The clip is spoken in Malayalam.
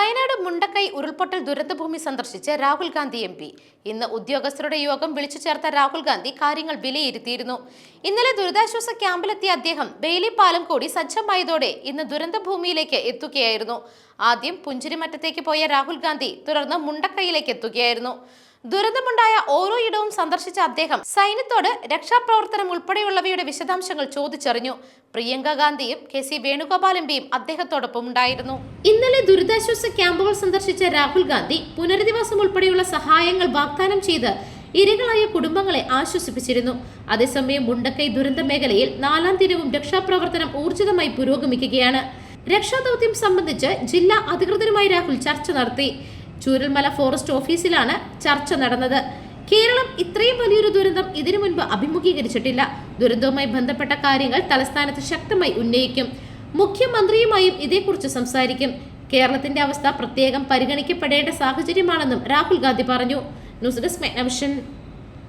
വയനാട് മുണ്ടക്കൈ ഉരുൾപൊട്ടൽ ദുരന്തഭൂമി സന്ദർശിച്ച് രാഹുൽ ഗാന്ധി എം പി. ഇന്ന് ഉദ്യോഗസ്ഥരുടെ യോഗം വിളിച്ചു ചേർത്ത രാഹുൽ ഗാന്ധി കാര്യങ്ങൾ വിലയിരുത്തിയിരുന്നു. ഇന്നലെ ദുരിതാശ്വാസ ക്യാമ്പിലെത്തിയ അദ്ദേഹം ബെയിലി പാലം കൂടി സജ്ജമായതോടെ ഇന്ന് ദുരന്തഭൂമിയിലേക്ക് എത്തുകയായിരുന്നു. ആദ്യം പുഞ്ചിരിമറ്റത്തേക്ക് പോയ രാഹുൽ ഗാന്ധി തുടർന്ന് മുണ്ടക്കൈയിലേക്ക് എത്തുകയായിരുന്നു. ദുരന്തമുണ്ടായ ഓരോ ഇടവും സന്ദർശിച്ച അദ്ദേഹം സൈന്യത്തോട് രക്ഷാപ്രവർത്തനം ഉൾപ്പെടെയുള്ളവയുടെ വിശദാംശങ്ങൾ ചോദിച്ചറിഞ്ഞു. പ്രിയങ്ക ഗാന്ധിയും കെ സി വേണുഗോപാൽ എംപിയും അദ്ദേഹത്തോടൊപ്പം ഉണ്ടായിരുന്നു. ഇന്നലെ ദുരിതാശ്വാസ ക്യാമ്പുകൾ സന്ദർശിച്ച രാഹുൽ ഗാന്ധി പുനരധിവാസം ഉൾപ്പെടെയുള്ള സഹായങ്ങൾ വാഗ്ദാനം ചെയ്ത് ഇരകളായ കുടുംബങ്ങളെ ആശ്വസിപ്പിച്ചിരുന്നു. അതേസമയം മുണ്ടക്കൈ ദുരന്ത മേഖലയിൽ നാലാം ദിനവും രക്ഷാപ്രവർത്തനം ഊർജിതമായി പുരോഗമിക്കുകയാണ്. രക്ഷാദൌത്യം സംബന്ധിച്ച് ജില്ലാ അധികൃതരുമായി രാഹുൽ ചർച്ച നടത്തി. ചൂരൽമല ഫോറസ്റ്റ് ഓഫീസിലാണ് ചർച്ച നടന്നത്. കേരളം ഇത്രയും വലിയൊരു ദുരന്തം ഇതിനു മുൻപ് അഭിമുഖീകരിച്ചിട്ടില്ല. ദുരന്തവുമായി ബന്ധപ്പെട്ട കാര്യങ്ങൾ തലസ്ഥാനത്ത് ശക്തമായി ഉന്നയിക്കും. മുഖ്യമന്ത്രിയുമായും ഇതേക്കുറിച്ച് സംസാരിക്കും. കേരളത്തിന്റെ അവസ്ഥ പ്രത്യേകം പരിഗണിക്കപ്പെടേണ്ട സാഹചര്യമാണെന്നും രാഹുൽ ഗാന്ധി പറഞ്ഞു. News desk Megnavision.